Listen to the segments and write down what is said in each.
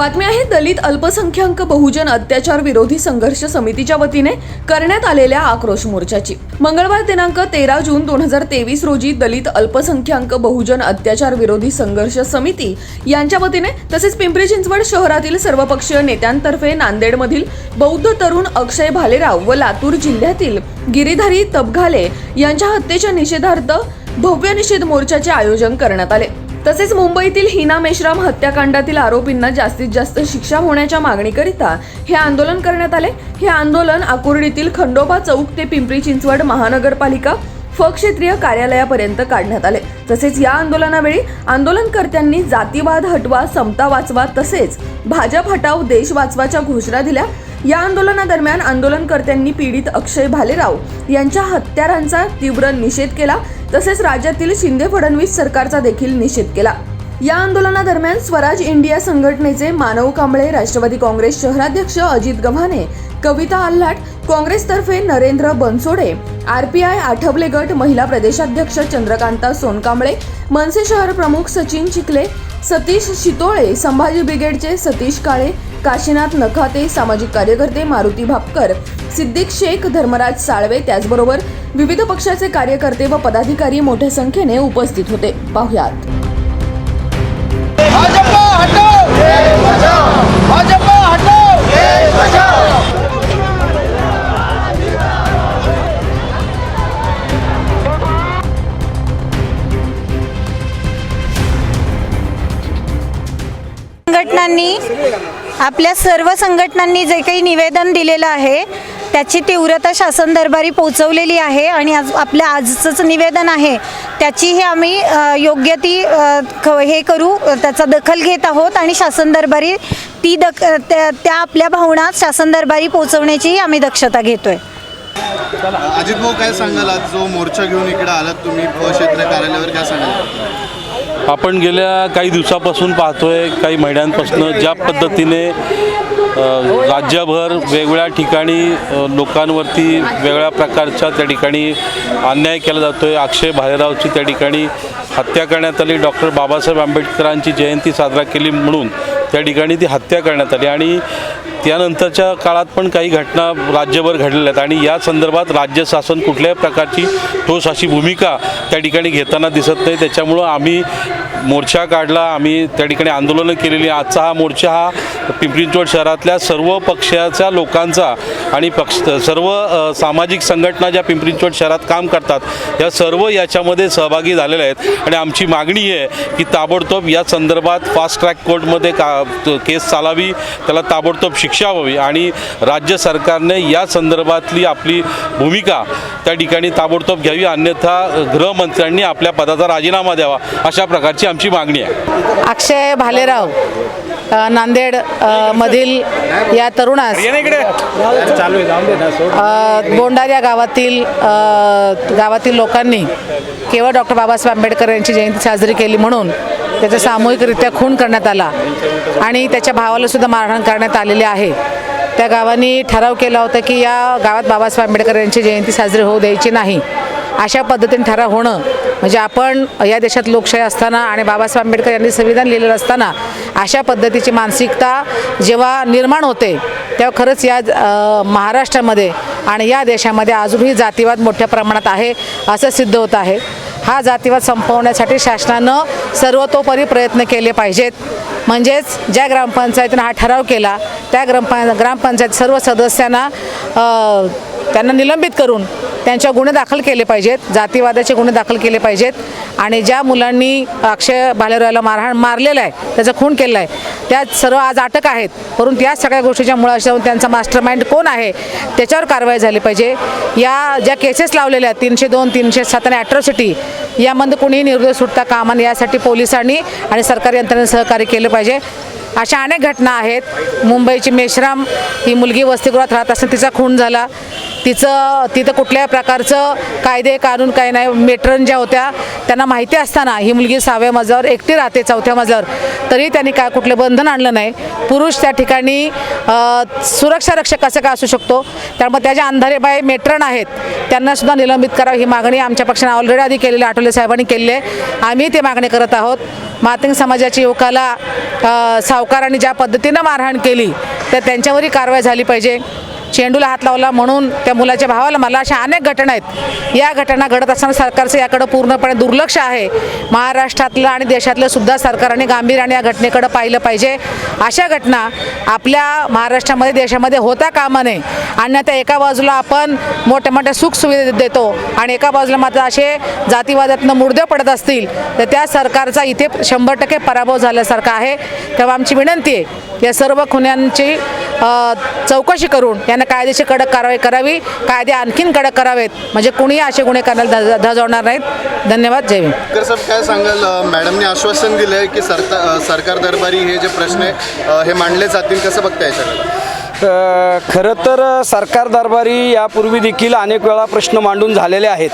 बातमी आहे दलित अल्पसंख्याक बहुजन अत्याचार विरोधी संघर्ष समितीच्या वतीने करण्यात आलेल्या आक्रोश मोर्चाची. मंगळवार दिनांक तेरा जून दोन हजार तेवीस रोजी दलित अल्पसंख्याक बहुजन अत्याचार विरोधी संघर्ष समिती यांच्या वतीने तसेच पिंपरी चिंचवड शहरातील सर्वपक्षीय नेत्यांतर्फे नांदेडमधील बौद्ध तरुण अक्षय भालेराव व लातूर जिल्ह्यातील गिरीधारी तबघाले यांच्या हत्येच्या निषेधार्थ भव्य निषेध मोर्चाचे आयोजन करण्यात आले. तसेच मुंबईतील हिना मेश्राम हत्याकांडातील आरोपींना जास्तीत जास्त शिक्षा होण्याच्या मागणीकरिता हे आंदोलन करण्यात आले. हे आंदोलन आकुर्डीतील खंडोबा चौक ते पिंपरी चिंचवड महानगरपालिका फक्षेत्रीय कार्यालयापर्यंत काढण्यात आले. तसेच या आंदोलनावेळी आंदोलनकर्त्यांनी जातीवाद हटवा समता वाचवा तसेच भाजप हटाव देश वाचवाच्या घोषणा दिल्या. या आंदोलनादरम्यान आंदोलनकर्त्यांनी पीडित अक्षय भालेराव यांच्या हत्यारांचा तीव्र निषेध केला. तसेच राज्यातील शिंदे फडणवीस सरकारचा देखील निषेध केला. या आंदोलनादरम्यान स्वराज इंडिया संघटनेचे मानव कांबळे राष्ट्रवादी काँग्रेस शहराध्यक्ष अजित गव्हाणे कविता आल्हाट काँग्रेसतर्फे नरेंद्र बनसोडे आरपीआय आठवले गट महिला प्रदेशाध्यक्ष चंद्रकांता सोनकांबळे मनसे शहर प्रमुख सचिन चिखले सतीश शितोळे संभाजी ब्रिगेडचे सतीश काळे काशीनाथ नखाते सामाजिक कार्यकर्ते मारुती भापकर सिद्दीक शेख धर्मराज साळवे त्याचबरोबर विविध पक्षाचे कार्यकर्ते व पदाधिकारी मोठ्या संख्येने उपस्थित होते. पाहुयात. भाजपा हटाओ भाजपा हटाओ संघटनांनी आपल्या सर्व संघटनांनी जे काही निवेदन दिलेलं आहे त्याची तीव्रता शासन दरबारी पोहोचवलेली आहे आणि आज आपल्या आजचंच निवेदन आहे त्याचीही आम्ही योग्य ती हे करू त्याचा दखल घेत आहोत आणि शासन दरबारी ती दख त्या आपल्या भावना शासन दरबारी पोहोचवण्याचीही आम्ही दक्षता घेतोय. अजित भाऊ काय सांगाल? आज जो मोर्चा घेऊन इकडे आलात तुम्ही क्षेत्र कार्यालयावर काय सांगाल? आपण गेल्या काही दिवसापासून पाहतोय काही महिन्यांपासून ज्या पद्धतीने राज्यभर वेगवेगळ्या ठिकाणी लोकांवरती वेगळ्या प्रकारच्या त्या ठिकाणी अन्याय केला जातो आहे अक्षय भालेरावची त्या ठिकाणी हत्या करण्यात आली डॉक्टर बाबासाहेब आंबेडकरांची जयंती साजरा केली म्हणून त्या ठिकाणी ती हत्या करण्यात आली आणि त्यानंतरच्या काळात पण काही घटना राज्यभर घडलेल्या आहेत. आणि या संदर्भात राज्य शासन कुठल्याही प्रकारची ठोस अशी भूमिका त्या ठिकाणी घेताना दिसत नाही. त्याच्यामुळं आम्ही मोर्चा काढला आम्ही त्या ठिकाणी आंदोलनं केलेली. आजचा हा मोर्चा हा पिंपरी चिंचवड शहरातल्या सर्व पक्षाच्या लोकांचा आणि पक्ष सर्व सामाजिक संघटना ज्या पिंपरी चिंचवड शहरात काम करतात या सर्व याच्यामध्ये सहभागी झालेल्या आहेत. आणि आमची मागणी आहे की ताबडतोब या संदर्भात फास्ट ट्रॅक कोर्टमध्ये का केस चालावी त्याला ताबडतोब शिक्षा व्हावी आणि राज्य सरकारने या संदर्भातली आपली भूमिका त्या ठिकाणी ताबडतोब घ्यावी अन्यथा गृहमंत्र्यांनी आपल्या पदाचा राजीनामा द्यावा अशा प्रकारची आमची मागणी आहे. अक्षय भालेराव नांदेड मधील या तरुणास अ, बोंडार या गावातील गावातील लोकांनी केवळ डॉक्टर बाबासाहेब आंबेडकर यांची जयंती साजरी केली म्हणून त्याचा सामूहिकरित्या खून करण्यात आला आणि त्याच्या भावाला सुद्धा मारहाण करण्यात आलेली आहे. त्या गावांनी ठराव केला होता की या गावात बाबासाहेब आंबेडकर यांची जयंती साजरी होऊ द्यायची नाही. अशा पद्धतीने ठराव होणं. म्हणजे आपण या देशात लोकशाही असताना आणि बाबासाहेब आंबेडकर यांनी संविधान लिहिलेलं असताना अशा पद्धतीची मानसिकता जेव्हा निर्माण होते तेव्हा खरंच या महाराष्ट्रामध्ये आणि या देशामध्ये अजूनही जातीवाद मोठ्या प्रमाणात आहे असं सिद्ध होत आहे. हा जातीवाद संपवण्यासाठी शासनानं सर्वतोपरी प्रयत्न केले पाहिजेत. म्हणजेच ज्या ग्रामपंचायतीनं हा ठराव केला त्या ग्रामपं ग्रामपंचायत सर्व सदस्यांना त्यांना निलंबित करून त्यांच्या गुन्हे दाखल केले पाहिजेत जातीवादाचे गुन्हे दाखल केले पाहिजेत आणि ज्या मुलांनी अक्षय भालेरावला मारहाण मारलेला आहे त्याचा खून केला आहे त्या सर्व आज अटक आहेत. परंतु या सगळ्या गोष्टीच्या मुळाशी जाऊन त्यांचा मास्टर माइंड कोण आहे त्याच्यावर कारवाई झाली पाहिजे. या ज्या केसेस लावलेल्या आहेत तीनशे दोन तीनशे सात आणि ॲट्रॉसिटी यामध्ये कोणीही निर्दोष सुटता कामा नये यासाठी पोलिसांनी आणि सरकारी यंत्रणेने सहकार्य केलं पाहिजे. अशा अनेक घटना आहेत. मुंबईची मेश्राम ही मुलगी वसतिगृहात राहत असताना तिचा खून झाला. तिचं तिथं कुठल्या प्रकारचं कायदे कानून काही नाही मेट्रन ज्या होत्या त्यांना माहिती असताना ही मुलगी सहाव्या मजल्यावर एकटी राहते चौथ्या मजल्यावर तरी त्यांनी काय कुठलं बंधन आणलं नाही. पुरुष त्या ठिकाणी सुरक्षा रक्षक कसं काय असू शकतो? त्यामुळे त्याच्या अंधारेबाई मेट्रन आहेत त्यांनासुद्धा निलंबित करावं ही मागणी आमच्या पक्षाने ऑलरेडी आधी केलेली आठवले साहेबांनी केलेली आहे. आम्ही ते मागणी करत आहोत. मातंग समाजाच्या युवकाला सावकारांनी ज्या पद्धतीनं मारहाण केली तर त्यांच्यावरही कारवाई झाली पाहिजे. चेंडूला हात लावला म्हणून त्या मुलाच्या भावाला मला अशा अनेक घटना आहेत. या घटना घडत असताना सरकारचं याकडं पूर्णपणे दुर्लक्ष आहे. महाराष्ट्रातलं आणि देशातलं सुद्धा सरकारने गांभीर्याने या घटनेकडं पाहिलं पाहिजे. अशा घटना आपल्या महाराष्ट्रामध्ये देशामध्ये होता कामा नये. आणि आता एका बाजूला आपण मोठ्या मोठ्या सुखसुविधा देतो आणि एका बाजूला मात्र असे जातीवादातनं मुर्दे पडत असतील तर त्या सरकारचा इथे शंभर टक्के पराभव झाल्यासारखा आहे. तेव्हा आमची विनंती आहे या सर्व खुन्यांची चौकशी करून यांना कायदेशीर कडक कारवाई करावी. कायदे आणखीन कडक करावेत. म्हणजे कुणीही असे गुन्हे करण्याला धज- धजावणार नाहीत. धन्यवाद. जय भीम. तर साहेब काय सांगाल? मॅडमने आश्वासन दिलं आहे की सरता अ, सरकार दरबारी हे जे प्रश्न आहे हे मांडले जातील. कसं बघता याच्याकडे? अ, खरं तर सरकार दरबारी यापूर्वी देखील अनेक वेळा प्रश्न मांडून झालेले आहेत.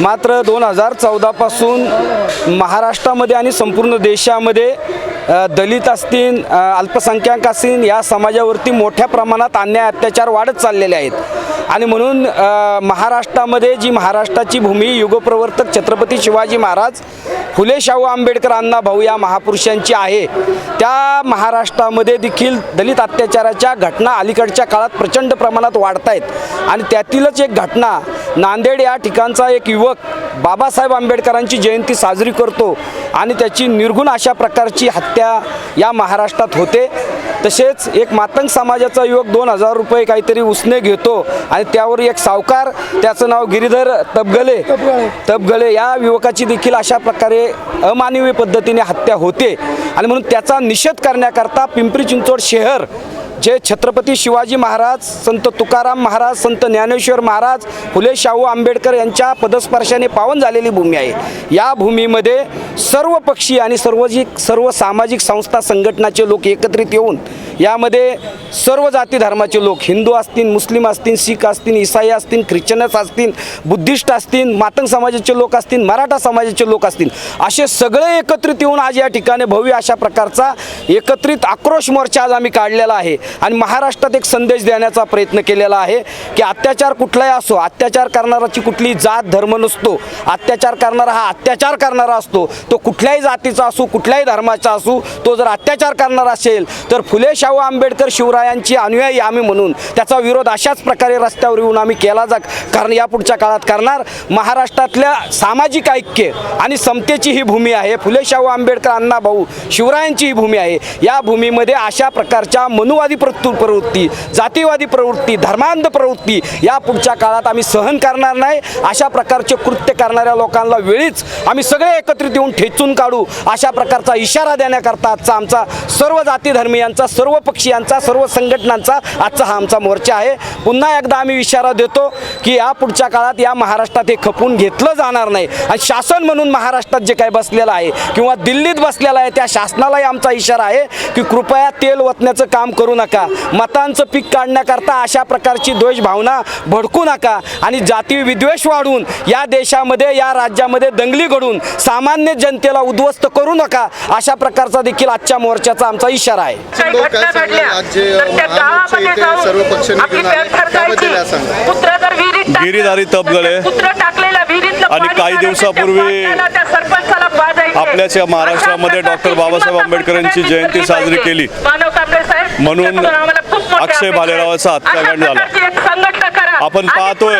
मात्र दोन हजार चौदापासून महाराष्ट्रामध्ये आणि संपूर्ण देशामध्ये दलित असतील अल्पसंख्याक असतील या समाजावरती मोठ्या प्रमाणात अन्याय अत्याचार वाढत चाललेले आहेत. आणि म्हणून महाराष्ट्रामध्ये जी महाराष्ट्राची भूमी युगप्रवर्तक छत्रपती शिवाजी महाराज फुले शाहू आंबेडकर अण्णा भाऊ या महापुरुषांची आहे. त्या महाराष्ट्रामध्ये देखील दलित अत्याचाराच्या घटना अलीकडच्या काळात प्रचंड प्रमाणात वाढत आहेत आणि त्यातीलच एक घटना नांदेड या ठिकाणचा एक युवक बाबासाहेब आंबेडकरांची जयंती साजरी करतो आणि त्याची निर्गुण अशा प्रकारची हत्या या महाराष्ट्रात होते. तसेच एक मातंग समाजाचा युवक दोन हजार रुपये काहीतरी उसने घेतो आणि त्यावर एक सावकार त्याचं नाव गिरीधर तबगले. तबगले. या युवकाची देखील अशा प्रकारे अमानवी पद्धतीने हत्या होते. आणि म्हणून त्याचा निषेध करण्याकरता पिंपरी चिंचवड शहर जे छत्रपती शिवाजी महाराज संत तुकाराम महाराज संत ज्ञानेश्वर महाराज फुले शाहू आंबेडकर यांच्या पदस्पर्शाने पावन झालेली भूमी आहे. या भूमीमध्ये सर्व पक्षी आणि सर्व जी सर्व सामाजिक संस्था संघटनाचे लोक एकत्रित येऊन यामध्ये सर्व जाती धर्माचे लोक हिंदू असतील मुस्लिम असतील शीख असतील इसाई असतील ख्रिश्चनच असतील बुद्धिस्ट असतील मातंग समाजाचे लोक असतील मराठा समाजाचे लोक असतील असे सगळे एकत्रित येऊन आज या ठिकाणी भव्य अशा प्रकारचा एकत्रित आक्रोश मोर्चा आज आम्ही काढलेला आहे. आणि महाराष्ट्रात एक संदेश देण्याचा प्रयत्न केलेला आहे की अत्याचार कुठलाही असो अत्याचार करणाराची कुठली जात धर्म नसतो. अत्याचार करणारा हा अत्याचार करणारा असतो. तो कुठल्याही जातीचा असो कुठल्याही धर्माचा असो तो जर अत्याचार करणारा असेल तर फुले शाहू आंबेडकर शिवरायांची अनुयायी आम्ही म्हणून त्याचा विरोध अशाच प्रकारे रस्त्यावर येऊन आम्ही केला जा कारण यापुढच्या काळात करणार महाराष्ट्रातल्या सामाजिक ऐक्य आणि समतेची ही भूमी आहे. फुले शाहू आंबेडकर अण्णा भाऊ शिवरायांची ही भूमी आहे. या भूमीमध्ये अशा प्रकारच्या मनुवादी प्रतु प्रवृत्ती जातीवादी प्रवृत्ती धर्मांध प्रवृत्ती या पुढच्या काळात आम्ही सहन करणार नाही. अशा प्रकारचे कृत्य करणाऱ्या लोकांना वेळीच आम्ही सगळे एकत्रित येऊन ठेचून काढू. अशा प्रकारचा इशारा देण्याकरता आजचा आमचा सर्व जाती धर्मीयांचा सर्व पक्षीयांचा सर्व संघटनांचा आजचा हा आमचा मोर्चा आहे. पुन्हा एकदा आम्ही इशारा देतो. की या पुढच्या काळात या महाराष्ट्रात हे खपून घेतलं जाणार नाही. आणि शासन म्हणून महाराष्ट्रात जे काही बसलेलं आहे किंवा दिल्लीत बसलेलं आहे त्या शासनालाही आमचा इशारा आहे की कृपया तेल ओतण्याचं काम करू नका. मतांचं पीक काढण्याकरता अशा प्रकारची द्वेष भावना भडकू नका. आणि जाती विद्वेष वाढून या देशामध्ये या राज्यामध्ये दंगली घडून सामान्य जनतेला उद्ध्वस्त करू नका अशा प्रकारचा देखील आजच्या मोर्चाचा आमचा इशारा आहे. काय सर्व पक्षांनी गिरीधारी विहिरीतलं आणि काही दिवसापूर्वी त्या बाटल्याला त्या सरपंचाला पाजायचे. आपल्याच या महाराष्ट्रामध्ये डॉक्टर बाबासाहेब आंबेडकरांची जयंती साजरी. केली. म्हणून अक्षय. भालेरावाचा हत्याकांड झाला. आपण पाहतोय.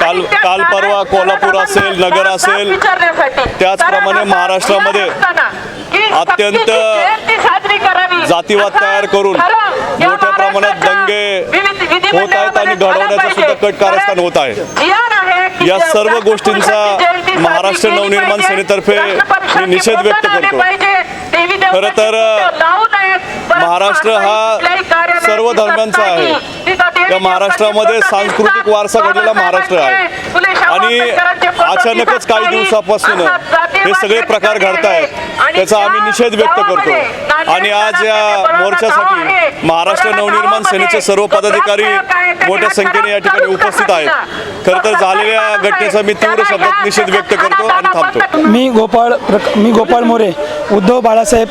काल- काल परवा कोल्हापूर असेल, नगर असेल. त्याचप्रमाणे महाराष्ट्रामध्ये अत्यंत. जातीवाद तयार करून मोठ्या प्रमाणात दंगे होत आहेत आणि घडवण्याचं सुद्धा. कट कारस्थान होत आहे या सर्व गोष्टींचा महाराष्ट्र नवनिर्माण. सेनेतर्फे मी निषेध व्यक्त करतो. खरं तर, महाराष्ट्र हा सर्व धर्मांचा आहे. या महाराष्ट्रामध्ये सांस्कृतिक वारसा. घडलेला महाराष्ट्र आहे. आणि अचानकच काही. दिवसापासून हे सगळे प्रकार ठिकाणी घडतायत. त्याचा आम्ही निषेध व्यक्त करतो आणि आज या मोर्चासाठी महाराष्ट्र नवनिर्माण सेनेचे सर्व पदाधिकारी मोठ्या संख्येने या ठिकाणी उपस्थित आहेत. खरं तर झालेल्या घटनेचा मी तीव्र शब्दात निषेध व्यक्त करतो आणि थांबतो. मी गोपाळ मी गोपाळ मोरे. उद्धव बाळासाहेब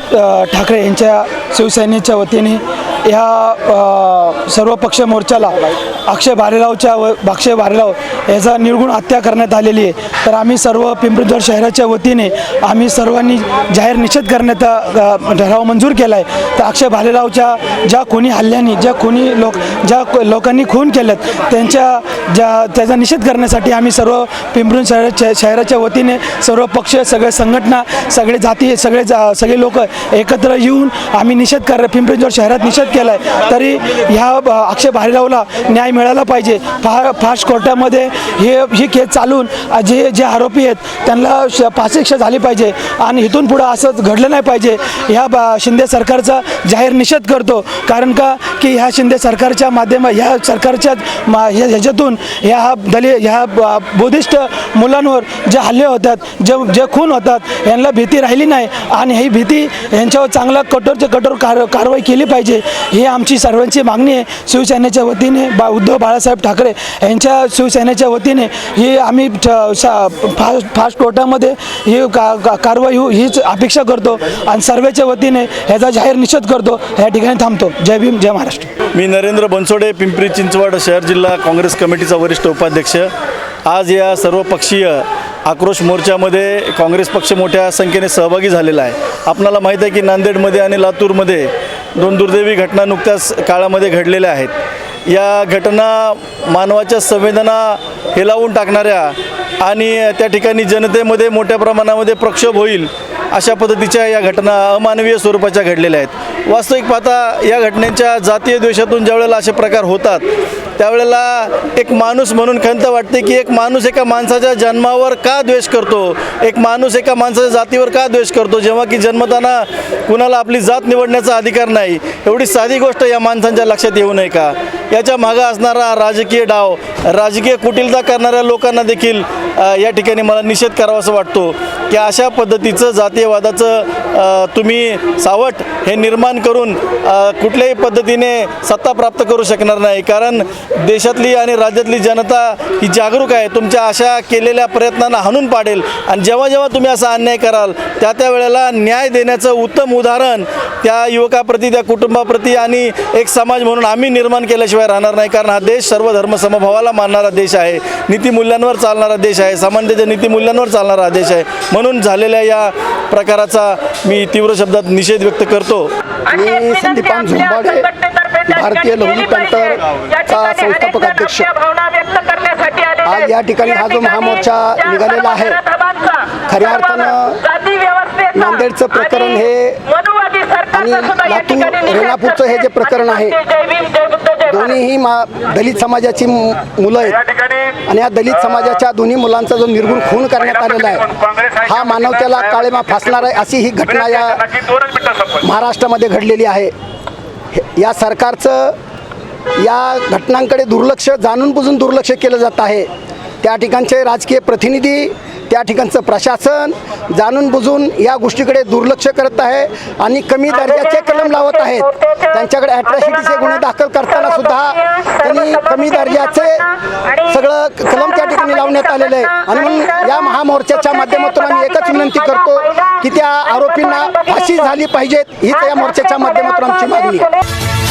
ठाकरे यांच्या शिवसेनेच्या वतीने ह्या सर्व पक्ष मोर्चाला अक्षय भारेरावच्या व अक्षय भारेराव याचा निर्गुण हत्या करण्यात आलेली आहे. तर आम्ही सर्व पिंपरी शहराच्या वतीने आम्ही सर्वांनी जाहीर निषेध करण्याचा ठराव मंजूर केला आहे तर अक्षय भालेरावच्या ज्या कोणी हल्ल्याने ज्या कोणी लोक ज्या लोकांनी खून केल्यात त्यांच्या ज्या त्याचा निषेध करण्यासाठी आम्ही सर्व पिंपरी शहराच्या शहराच्या वतीने सर्व पक्ष सगळे संघटना सगळे जाती सगळे जा सगळे लोक एकत्र येऊन आम्ही निषेध कर पिंपरी शहरात निषेध केला आहे तरी ह्या अक्षय भारीरावला न्याय मिळाला पाहिजे. फा फास्ट कोर्टामध्ये हे ही केस चालून जे जे आरोपी आहेत त्यांना श फाशी शिक्षा झाली पाहिजे. आणि इथून पुढं असंच घडलं नाही पाहिजे. ह्या बा शिंदे सरकारचा जाहीर निषेध करतो. कारण का? की ह्या शिंदे सरकारच्या माध्यम ह्या सरकारच्या मा ह्या ह्याच्यातून ह्या दलित ह्या ब- बुद्धिस्ट मुलांवर जे हल्ले होतात जे जे खून होतात यांना भीती राहिली नाही. आणि ही भीती यांच्यावर चांगला कठोरचे कठोर कार कारवाई केली पाहिजे. ही आमची सर्वांची मागणी आहे. शिवसेनेच्या वतीने बा उद्धव बाळासाहेब ठाकरे यांच्या शिवसेनेच्या वतीने ही आम्ही फास्ट फास्ट कोर्टामध्ये ही का का- कारवाई होऊ हीच अपेक्षा करतो आणि सर्वेच्या वतीने ह्याचा जाहीर निषेध करतो. या ठिकाणी थांबतो. जय भीम जय महाराष्ट्र. मी नरेंद्र बनसोडे पिंपरी चिंचवड शहर जिल्हा काँग्रेस कमिटीचा वरिष्ठ उपाध्यक्ष. आज या सर्वपक्षीय आक्रोश मोर्चामध्ये काँग्रेस पक्ष मोठ्या संख्येने सहभागी झालेला आहे. आपणाला माहीत आहे की नांदेडमध्ये आणि लातूरमध्ये दोन दुर्दैवी घटना नुकत्याच काळामध्ये घडलेल्या आहेत. या घटना मानवाच्या संवेदना हेलावून टाकणाऱ्या आणि त्या ठिकाणी जनतेमध्ये मोठ्या प्रमाणामध्ये प्रक्षोभ होईल अशा पद्धतीच्या या घटना अमानवीय स्वरूपाच्या घडलेल्या आहेत. वास्तविक पाहता या घटनेच्या जातीय द्वेषातून ज्यावेळेला असे प्रकार होतात त्यावेळेला एक माणूस म्हणून खंत वाटते की एक माणूस एका माणसाच्या जन्मावर का द्वेष करतो? एक माणूस एका माणसाच्या जातीवर का द्वेष करतो? जेव्हा की जन्मताना कुणाला आपली जात निवडण्याचा अधिकार नाही. एवढी साधी गोष्ट या माणसांच्या लक्षात येऊ नये का? याच्या मागं असणारा राजकीय डाव राजकीय कुटिलता करणाऱ्या लोकांना देखील या ठिकाणी मला निषेध करावासा वाटतो की अशा पद्धतीचं जातीयवादाचं तुम्ही सावट हे निर्माण करून कुठल्याही पद्धतीने सत्ता प्राप्त करू शकणार नाही. कारण देशातली आणि राज्यातली जनता ही जागरूक आहे. तुमच्या अशा केलेल्या प्रयत्नांना हाणून पाडेल. आणि जेव्हा जेव्हा तुम्ही असा अन्याय कराल त्या त्या वेळेला न्याय देण्याचं उत्तम उदाहरण त्या युवकाप्रती त्या कुटुंबाप्रती आणि एक समाज म्हणून आम्ही निर्माण केल्याशिवाय राहणार नाही. कारण हा देश सर्व धर्म समभावाला मानणारा देश आहे. नीतिमूल्यांवर चालणारा देश आहे. समानतेच्या नीतिमूल्यांवर चालणारा देश आहे. म्हणून झालेल्या या प्रकाराचा मी तीव्र शब्दात निषेध व्यक्त करतो. मी संदीपान झोंबाडे. भारतीय लघुली तंत्रचा संस्थापक अध्यक्ष आज या ठिकाणी हा जो महामोर्चा निघालेला आहे खऱ्या अर्थानं नांदेडचं प्रकरण हे आणि लातूर रेणापूरचं हे जे प्रकरण आहे दोन्हीही मा दलित समाजाची मु- मुलं आहेत. आणि या दलित समाजाच्या दोन्ही मुलांचा जो निर्गुण खून करण्यात आलेला आहे हा मानवतेला काळेमा फासणार आहे अशी ही घटना या महाराष्ट्रामध्ये घडलेली आहे. या सरकारचं या घटनांकडे दुर्लक्ष जाणून बुजून दुर्लक्ष केलं जात आहे. त्या ठिकाणचे राजकीय प्रतिनिधी त्या ठिकाणचं प्रशासन जाणून बुजून या गोष्टीकडे दुर्लक्ष करत आहे आणि कमी दर्जाचे कलम लावत आहेत. त्यांच्याकडे अट्रॅसिटीचे गुन्हे दाखल करताना सुद्धा त्यांनी कमी दर्जाचे सगळं कलम त्या ठिकाणी लावण्यात आलेलं आहे. आणि म्हणून या महामोर्चाच्या माध्यमातून आम्ही एकच विनंती करतो की त्या आरोपींना फाशी झाली पाहिजेत. हीच या मोर्चाच्या माध्यमातून आमची मागणी आहे.